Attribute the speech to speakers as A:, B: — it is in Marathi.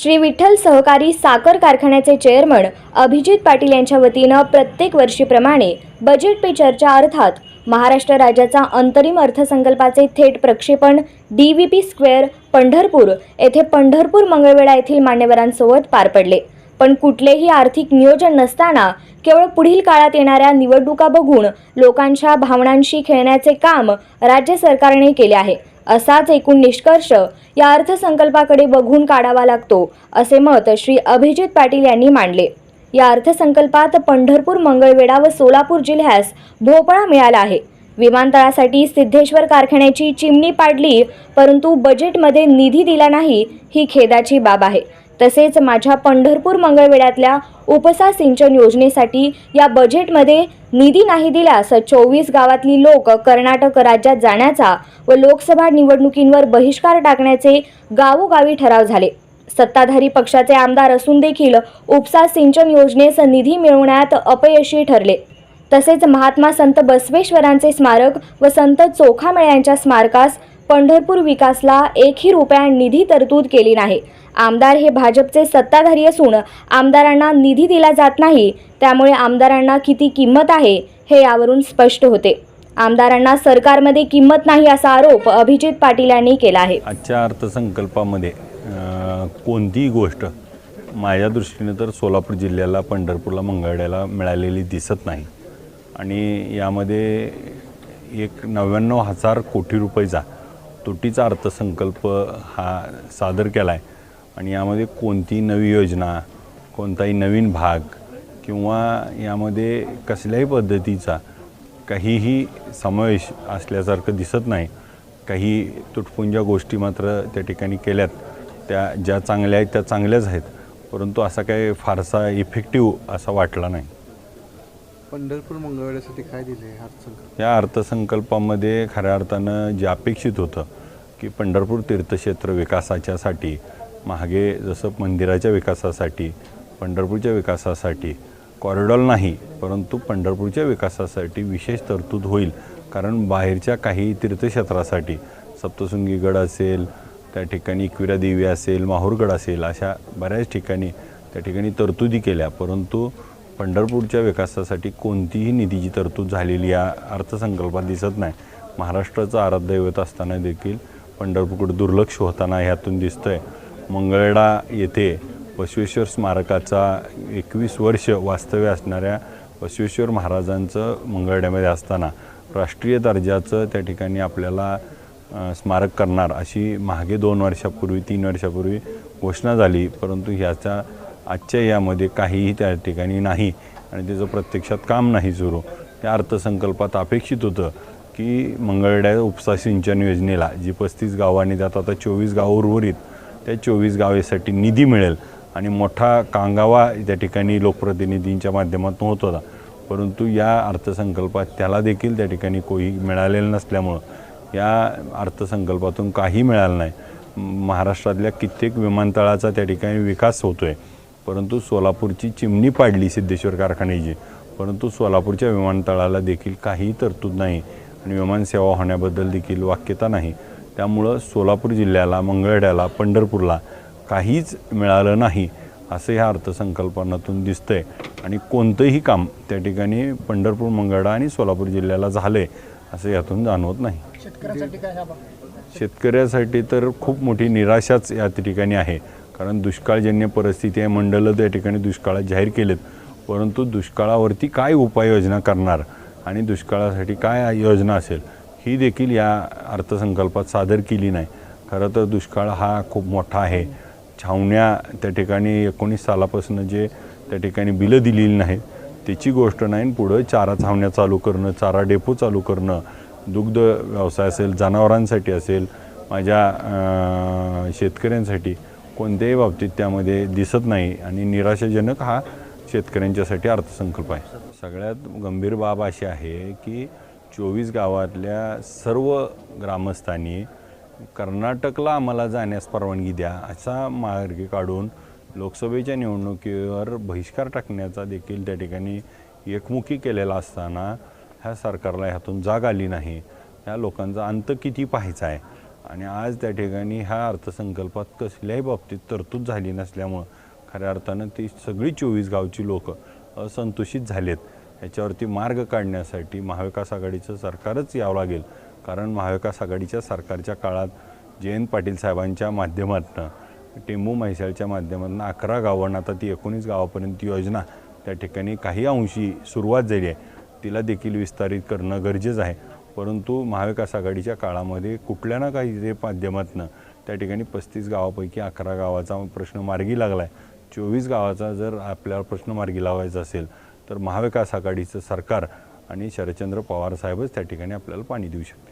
A: श्री विठ्ठल सहकारी साखर कारखान्याचे चेअरमन अभिजित पाटील यांच्या वतीनं प्रत्येक वर्षीप्रमाणे बजेट पे चर्चा अर्थात महाराष्ट्र राज्याचा अंतरिम अर्थसंकल्पाचे थेट प्रक्षेपण D V P square Pandharpur येथे पंढरपूर मंगळवेढा येथील मान्यवरांसोबत पार पडले. पण कुठलेही आर्थिक नियोजन नसताना केवळ पुढील काळात येणाऱ्या निवडणुका बघून लोकांच्या भावनांशी खेळण्याचे काम राज्य सरकारने केले आहे. असाच एकूण निष्कर्ष या अर्थसंकल्पाकडे बघून काढावा लागतो असे मत श्री अभिजित पाटील यांनी मांडले. या अर्थसंकल्पात पंढरपूर मंगळवेढा व सोलापूर जिल्ह्यास भोपळा मिळाला आहे. विमानतळासाठी सिद्धेश्वर कारखान्याची चिमणी पाडली परंतु बजेटमध्ये निधी दिला नाही ही खेदाची बाब आहे. तसेच माझ्या पंढरपूर मंगळवेढ्यातल्या उपसा सिंचन योजनेसाठी या बजेटमध्ये निधी नाही दिल्यास चोवीस गावातली लोक कर्नाटक राज्यात जाण्याचा व लोकसभा निवडणुकींवर बहिष्कार टाकण्याचे गावोगावी ठराव झाले. सत्ताधारी पक्षाचे आमदार असून देखील उपसा सिंचन योजनेस निधी मिळवण्यात अपयशी ठरले. तसेच महात्मा संत बसवेश्वरांचे स्मारक व संत चोखामेळ्यांच्या स्मारकास पंढरपूर विकासला एकही रुपया निधी तरतूद केली नाही. आमदार हे भाजपचे सत्ताधारी असून आमदारांना निधी दिला जात नाही त्यामुळे आमदारांना किती किंमत आहे हे यावरून स्पष्ट होते. आमदारांना सरकारमध्ये किंमत नाही असा आरोप अभिजित पाटील यांनी केला आहे.
B: आजच्या अर्थसंकल्पामध्ये कोणतीही गोष्ट माझ्या दृष्टीने तर सोलापूर जिल्ह्याला पंढरपूरला मंगळड्याला मिळालेली दिसत नाही. आणि यामध्ये एक नव्याण्णव हजार कोटी रुपयेचा तुटीचा अर्थसंकल्प हा सादर केला आहे आणि यामध्ये कोणतीही नवी योजना कोणताही नवीन भाग किंवा यामध्ये कसल्याही पद्धतीचा काहीही समावेश असल्यासारखं दिसत नाही. काही तुटपुंज्या गोष्टी मात्र त्या ठिकाणी केल्यात. त्या ज्या चांगल्या आहेत त्या चांगल्याच आहेत. परंतु असा काही फारसा इफेक्टिव्ह असा वाटला नाही.
C: पंढरपूर मंगळवेढ्यासाठी काय दिले अर्थसंकल्प?
B: या अर्थसंकल्पामध्ये खऱ्या अर्थानं जे अपेक्षित होतं की पंढरपूर तीर्थक्षेत्र विकासाच्यासाठी मागे जसं मंदिराच्या विकासासाठी पंढरपूरच्या विकासासाठी कॉरिडॉर नाही परंतु पंढरपूरच्या विकासासाठी विशेष तरतूद होईल. कारण बाहेरच्या काही तीर्थक्षेत्रासाठी सप्तशृंगीगड असेल त्या ठिकाणी इक्विरा देवी असेल माहूरगड असेल अशा बऱ्याच ठिकाणी त्या ठिकाणी तरतुदी केल्या. परंतु पंढरपूरच्या विकासासाठी कोणतीही निधीची तरतूद झालेली या अर्थसंकल्पात दिसत नाही. महाराष्ट्राचं आराध्यदैवत असताना देखील पंढरपूरकडे दुर्लक्ष होताना ह्यातून दिसतं आहे मंगळडा येथे बसवेश्वर स्मारकाचा एकवीस वर्ष वास्तव्य असणाऱ्या बसवेश्वर महाराजांचं मंगळड्यामध्ये असताना राष्ट्रीय दर्जाचं त्या ठिकाणी आपल्याला स्मारक करणार अशी मागे दोन वर्षापूर्वी तीन वर्षापूर्वी घोषणा झाली. परंतु ह्याचा आजच्या यामध्ये काहीही त्या ठिकाणी नाही आणि त्याचं प्रत्यक्षात काम नाही सुरू. त्या अर्थसंकल्पात अपेक्षित होतं की मंगळड्या उपसा सिंचन योजनेला जी पस्तीस गावांनी जातात आता चोवीस गावं उर्वरित त्या चोवीस गावेसाठी निधी मिळेल आणि मोठा कांगावा त्या ठिकाणी लोकप्रतिनिधींच्या माध्यमातून होत होता. परंतु या अर्थसंकल्पात त्याला देखील त्या ठिकाणी कोही मिळालेलं नसल्यामुळं या अर्थसंकल्पातून काही मिळालं नाही. महाराष्ट्रातल्या कित्येक विमानतळाचा त्या ठिकाणी विकास होतो आहे परंतु सोलापूरची चिमणी पाडली सिद्धेश्वर कारखान्याची परंतु सोलापूरच्या विमानतळाला देखील काही तरतूद नाही आणि विमानसेवा होण्याबद्दल देखील वाक्यता नाही. त्यामुळं सोलापूर जिल्ह्याला मंगळड्याला पंढरपूरला काहीच मिळालं नाही असं ह्या अर्थसंकल्पनातून दिसतंय. आणि कोणतंही काम त्या ठिकाणी पंढरपूर मंगळडा आणि सोलापूर जिल्ह्याला झालंय असं यातून जाणवत नाही. शेतकऱ्यासाठी तर खूप मोठी निराशाच या ठिकाणी आहे. कारण दुष्काळजन्य परिस्थिती आहे मंडलं त्या ठिकाणी दुष्काळात जाहीर केलेत. परंतु दुष्काळावरती काय उपाययोजना करणार आणि दुष्काळासाठी काय योजना असेल ही देखील या अर्थसंकल्पात सादर केली नाही. खरं तर दुष्काळ हा खूप मोठा आहे. छावण्या त्या ठिकाणी एकोणीस सालापासून जे त्या ठिकाणी बिलं दिलेली नाहीत त्याची गोष्ट नाही पुढं चारा छावण्या चालू करणं चारा डेपो चालू करणं दुग्ध व्यवसाय असेल जनावरांसाठी असेल माझ्या शेतकऱ्यांसाठी कोणत्याही बाबतीत त्यामध्ये दिसत नाही आणि निराशाजनक हा शेतकऱ्यांच्यासाठी अर्थसंकल्प आहे. सगळ्यात गंभीर बाब अशी आहे की चोवीस गावातल्या सर्व ग्रामस्थांनी कर्नाटकला आम्हाला जाण्यास परवानगी द्या असा मार्ग काढून लोकसभेच्या निवडणुकीवर बहिष्कार टाकण्याचा देखील त्या ठिकाणी एकमुखी केलेला असताना ह्या सरकारला ह्यातून जाग आली नाही. ह्या लोकांचा अंत किती पाहायचा आहे? आणि आज त्या ठिकाणी ह्या अर्थसंकल्पात कसल्याही बाबतीत तरतूद झाली नसल्यामुळं खऱ्या अर्थानं ती सगळी चोवीस गावची लोक असंतुषित झालेत. याच्यावरती मार्ग काढण्यासाठी महाविकास आघाडीचं सरकारच यावं लागेल. कारण महाविकास आघाडीच्या सरकारच्या काळात जयंत पाटील साहेबांच्या माध्यमातून टेंबू म्हैसाळच्या माध्यमातून अकरा गावांना आता ती एकोणीस गावापर्यंत योजना त्या ठिकाणी काही अंशी सुरुवात झाली आहे. तिला देखील विस्तारित करणं गरजेचं आहे. परंतु महाविकास आघाडीच्या काळामध्ये कुठल्या ना काही जे माध्यमातून त्या ठिकाणी पस्तीस गावापैकी अकरा गावाचा प्रश्न मार्गी लागला आहे चोवीस गावाचा जर आपल्याला प्रश्न मार्गी लावायचा असेल तर महाविकास आघाडीचं सरकार आणि शरदचंद्र पवार साहेबच त्या ठिकाणी आपल्याला पाणी देऊ शकते